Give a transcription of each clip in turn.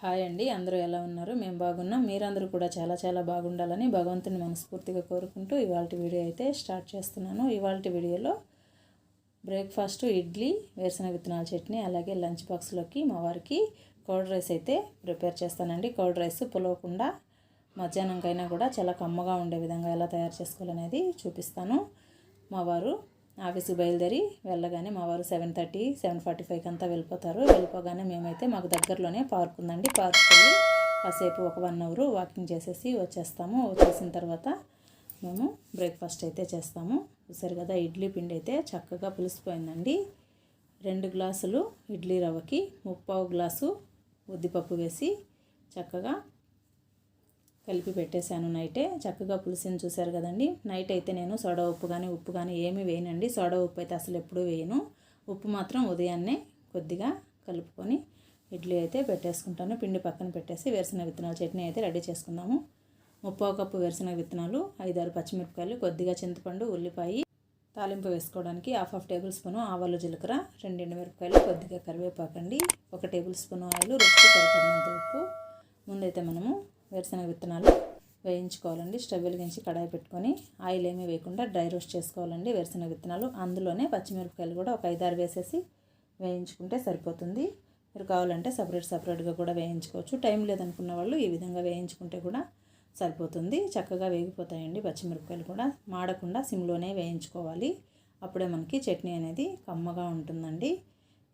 Hi అండి అందరూ ఎలా ఉన్నారు? మేము బాగున్నాం. మీరందరూ కూడా చాలా చాలా బాగుండాలని భగవంతుని మనస్ఫూర్తిగా కోరుకుంటూ ఇవాళ వీడియో అయితే స్టార్ట్ చేస్తున్నాను. ఇవాళ వీడియోలో బ్రేక్ఫాస్ట్ ఇడ్లీ వేరుశనగ విత్తనాల చట్నీ అలాగే లంచ్ బాక్స్లోకి మా వారికి కర్డ్ రైస్ అయితే ప్రిపేర్ చేస్తానండి. కర్డ్ రైస్ పులవకుండా మధ్యాహ్నంకైనా కూడా చాలా కమ్మగా ఉండే విధంగా ఎలా తయారు చేసుకోవాలనేది చూపిస్తాను. మా వారు ఆఫీస్కి బయలుదేరి వెళ్ళగానే మా వారు సెవెన్ థర్టీ సెవెన్ ఫార్టీ ఫైవ్కి అంతా వెళ్ళిపోతారు. వెళ్ళిపోగానే మేమైతే మాకు దగ్గరలోనే పార్క్ ఉందండి. పార్క్ వెళ్ళి కాసేపు ఒక వన్ అవర్ వాకింగ్ చేసేసి వచ్చేస్తాము. వచ్చేసిన తర్వాత మేము బ్రేక్ఫాస్ట్ అయితే చేస్తాము. చూసారు కదా ఇడ్లీ పిండి అయితే చక్కగా పులిసిపోయిందండి. రెండు గ్లాసులు ఇడ్లీ రవ్వకి ముప్పావు గ్లాసు ఉద్దిపప్పు వేసి చక్కగా కలిపి పెట్టేశాను నైటే. చక్కగా పులిసింది చూశారు కదండి. నైట్ అయితే నేను సోడా ఉప్పు కానీ ఉప్పు కానీ ఏమీ వేయనండి. సోడా ఉప్పు అయితే అసలు ఎప్పుడూ వేయను. ఉప్పు మాత్రం ఉదయాన్నే కొద్దిగా కలుపుకొని ఇడ్లీ అయితే పెట్టేసుకుంటాను. పిండి పక్కన పెట్టేసి వేరుశనగ విత్తనాల చట్నీ అయితే రెడీ చేసుకుందాము. ముప్పావు కప్పు వేరుశనగ విత్తనాలు ఐదారు పచ్చిమిరపకాయలు కొద్దిగా చింతపండు ఉల్లిపాయ తాలింపు వేసుకోవడానికి హాఫ్ హాఫ్ టేబుల్ స్పూను ఆవాలు జీలకర్ర రెండు మిరపకాయలు కొద్దిగా కరివేపాకండి ఒక టేబుల్ స్పూన్ ఆయిల్ రుచికి సరిపడినంత ఉప్పు. ముందైతే మనము వేరుశనగ విత్తనాలు వేయించుకోవాలండి. స్టవ్ వెలిగించి కడాయి పెట్టుకొని ఆయిల్ ఏమీ వేయకుండా డ్రై రోస్ట్ చేసుకోవాలండి వేరుశనగ విత్తనాలు. అందులోనే పచ్చిమిరపకాయలు కూడా ఒక ఐదారు వేసేసి వేయించుకుంటే సరిపోతుంది. మీరు కావాలంటే సపరేట్ సపరేట్గా కూడా వేయించుకోవచ్చు. టైం లేదనుకున్న వాళ్ళు ఈ విధంగా వేయించుకుంటే కూడా సరిపోతుంది. చక్కగా వేగిపోతాయండి పచ్చిమిరపకాయలు కూడా. మాడకుండా సిమ్లోనే వేయించుకోవాలి. అప్పుడే మనకి చట్నీ అనేది కమ్మగా ఉంటుందండి.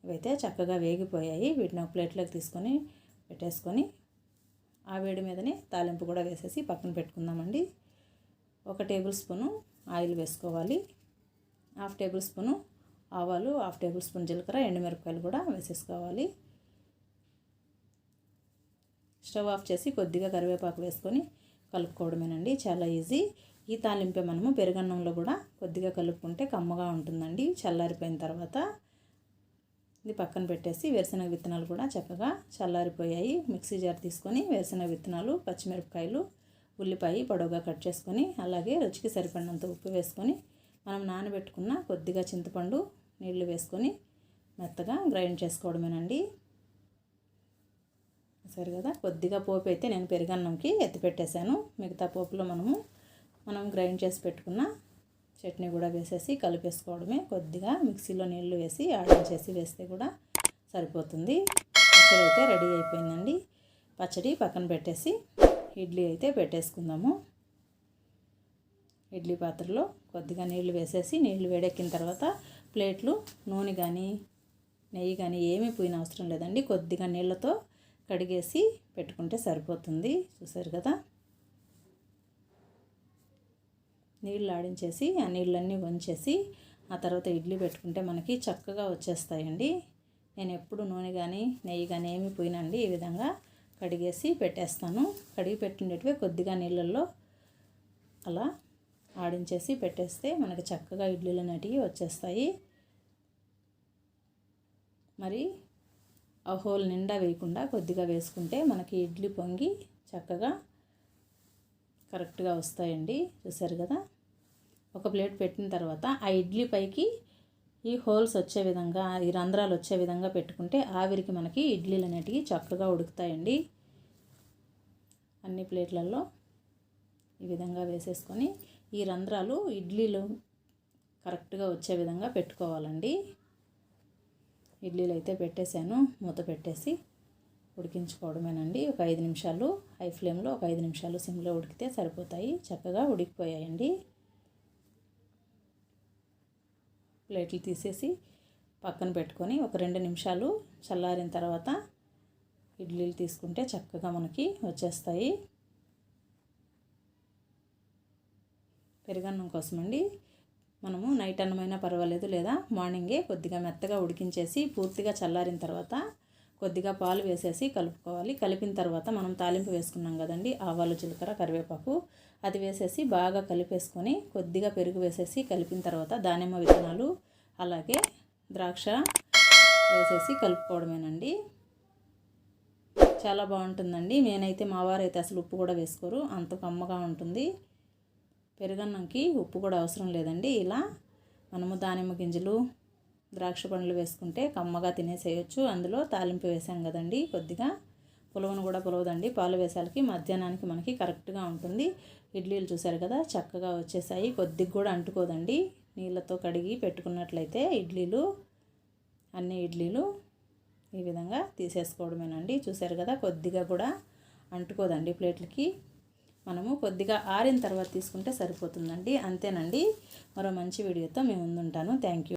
ఇవైతే చక్కగా వేగిపోయాయి. వీటిని ఒక ప్లేట్లోకి తీసుకొని పెట్టేసుకొని ఆ వేడి మీదనే తాలింపు కూడా వేసేసి పక్కన పెట్టుకుందామండి. ఒక టేబుల్ స్పూను ఆయిల్ వేసుకోవాలి. హాఫ్ టేబుల్ స్పూను ఆవాలు హాఫ్ టేబుల్ స్పూన్ జీలకర్ర ఎండుమిరపకాయలు కూడా వేసేసుకోవాలి. స్టవ్ ఆఫ్ చేసి కొద్దిగా కరివేపాకు వేసుకొని కలుపుకోవడమేనండి. చాలా ఈజీ. ఈ తాలింపే మనము పెరుగన్నంలో కూడా కొద్దిగా కలుపుకుంటే కమ్మగా ఉంటుందండి. చల్లారిపోయిన తర్వాత ఇది పక్కన పెట్టేసి వేరుశనగ విత్తనాలు కూడా చక్కగా చల్లారిపోయాయి. మిక్సీ జార్ తీసుకొని వేరుశనగ విత్తనాలు పచ్చిమిరపకాయలు ఉల్లిపాయ పొడవుగా కట్ చేసుకొని అలాగే రుచికి సరిపడినంత ఉప్పు వేసుకొని మనం నానబెట్టుకున్న కొద్దిగా చింతపండు నీళ్ళు వేసుకొని మెత్తగా గ్రైండ్ చేసుకోవడమేనండి. సరే కదా? కొద్దిగా పోపు అయితే నేను పెరుగన్నంకి ఎత్తిపెట్టేశాను. మిగతా పోపులో మనము మనం గ్రైండ్ చేసి పెట్టుకున్న చట్నీ కూడా వేసేసి కలిపేసుకోవడమే కొద్దిగా మిక్సీలో నీళ్ళు వేసి ఆడించేసి వేస్తే కూడా సరిపోతుంది. పచ్చడి అయితే రెడీ అయిపోయిందండి. పచ్చడి పక్కన పెట్టేసి ఇడ్లీ అయితే పెట్టేసుకుందాము. ఇడ్లీ పాత్రలో కొద్దిగా నీళ్ళు వేసేసి నీళ్ళు వేడెక్కిన తర్వాత ప్లేట్లు నూనె కానీ నెయ్యి కానీ ఏమీ పోయిన అవసరం లేదండి. కొద్దిగా నీళ్ళతో కడిగేసి పెట్టుకుంటే సరిపోతుంది. చూసారు కదా? నీళ్ళు ఆడించేసి ఆ నీళ్ళన్నీ వంచేసి ఆ తర్వాత ఇడ్లీ పెట్టుకుంటే మనకి చక్కగా వచ్చేస్తాయండి. నేను ఎప్పుడు నూనె కానీ నెయ్యి కానీ ఏమి పోయినండి. ఈ విధంగా కడిగేసి పెట్టేస్తాను. కడిగి పెట్టినట్టువే కొద్దిగా నీళ్ళల్లో అలా ఆడించేసి పెట్టేస్తే మనకి చక్కగా ఇడ్లీలు అనేటివి వచ్చేస్తాయి. మరి ఆ హోల్ నిండా వేయకుండా కొద్దిగా వేసుకుంటే మనకి ఇడ్లీ పొంగి చక్కగా కరెక్ట్గా వస్తాయండి. చూసారు కదా? ఒక ప్లేట్ పెట్టిన తర్వాత ఆ ఇడ్లీ పైకి ఈ హోల్స్ వచ్చే విధంగా ఈ రంధ్రాలు వచ్చే విధంగా పెట్టుకుంటే ఆవిరికి మనకి ఇడ్లీలు అనేటివి చక్కగా ఉడుకుతాయండి. అన్ని ప్లేట్లలో ఈ విధంగా వేసేసుకొని ఈ రంధ్రాలు ఇడ్లీలు కరెక్ట్గా వచ్చే విధంగా పెట్టుకోవాలండి. ఇడ్లీలు అయితే పెట్టేశాను మూత పెట్టేసి ఉడికించుకోవడమేనండి. ఒక ఐదు నిమిషాలు హై ఫ్లేమ్లో ఒక ఐదు నిమిషాలు సిమ్లో ఉడికితే సరిపోతాయి చక్కగా ఉడికిపోయాయండి. ప్లేట్లు తీసేసి పక్కన పెట్టుకొని ఒక రెండు నిమిషాలు చల్లారిన తర్వాత ఇడ్లీలు తీసుకుంటే చక్కగా మనకి వచ్చేస్తాయి. పెరుగన్నం కోసమండి. మనము నైట్ అన్నమైనా పర్వాలేదు లేదా మార్నింగే కొద్దిగా మెత్తగా ఉడికించేసి పూర్తిగా చల్లారిన తర్వాత కొద్దిగా పాలు వేసేసి కలుపుకోవాలి. కలిపిన తర్వాత మనం తాలింపు వేసుకున్నాం కదండి ఆవాలు జీలకర్ర కరివేపాకు అది వేసేసి బాగా కలిపేసుకొని కొద్దిగా పెరుగు వేసేసి కలిపిన తర్వాత దానిమ్మ విత్తనాలు అలాగే ద్రాక్ష వేసేసి కలుపుకోవడమేనండి. చాలా బాగుంటుందండి. నేనైతే మా వారైతే అసలు ఉప్పు కూడా వేసుకోరు. అంత కమ్మగా ఉంటుంది. పెరుగన్నంకి ఉప్పు కూడా అవసరం లేదండి. ఇలా మనము దానిమ్మ గింజలు ద్రాక్ష పండ్లు వేసుకుంటే కమ్మగా తినేసేయచ్చు. అందులో తాలింపు వేసాం కదండి కొద్దిగా. పులవను కూడా పులవదండి. పాలు వేసాలకి మధ్యాహ్నానికి మనకి కరెక్ట్గా ఉంటుంది. ఇడ్లీలు చూసారు కదా చక్కగా వచ్చేసాయి. కొద్దిగా కూడా అంటుకోదండి. నీళ్ళతో కడిగి పెట్టుకున్నట్లయితే ఇడ్లీలు అన్ని ఇడ్లీలు ఈ విధంగా తీసేసుకోవడమేనండి. చూసారు కదా కొద్దిగా కూడా అంటుకోదండి ప్లేట్లకి. మనము కొద్దిగా ఆరిన తర్వాత తీసుకుంటే సరిపోతుందండి. అంతేనండి. మరో మంచి వీడియోతో మేము ముందుంటాను. Thank you.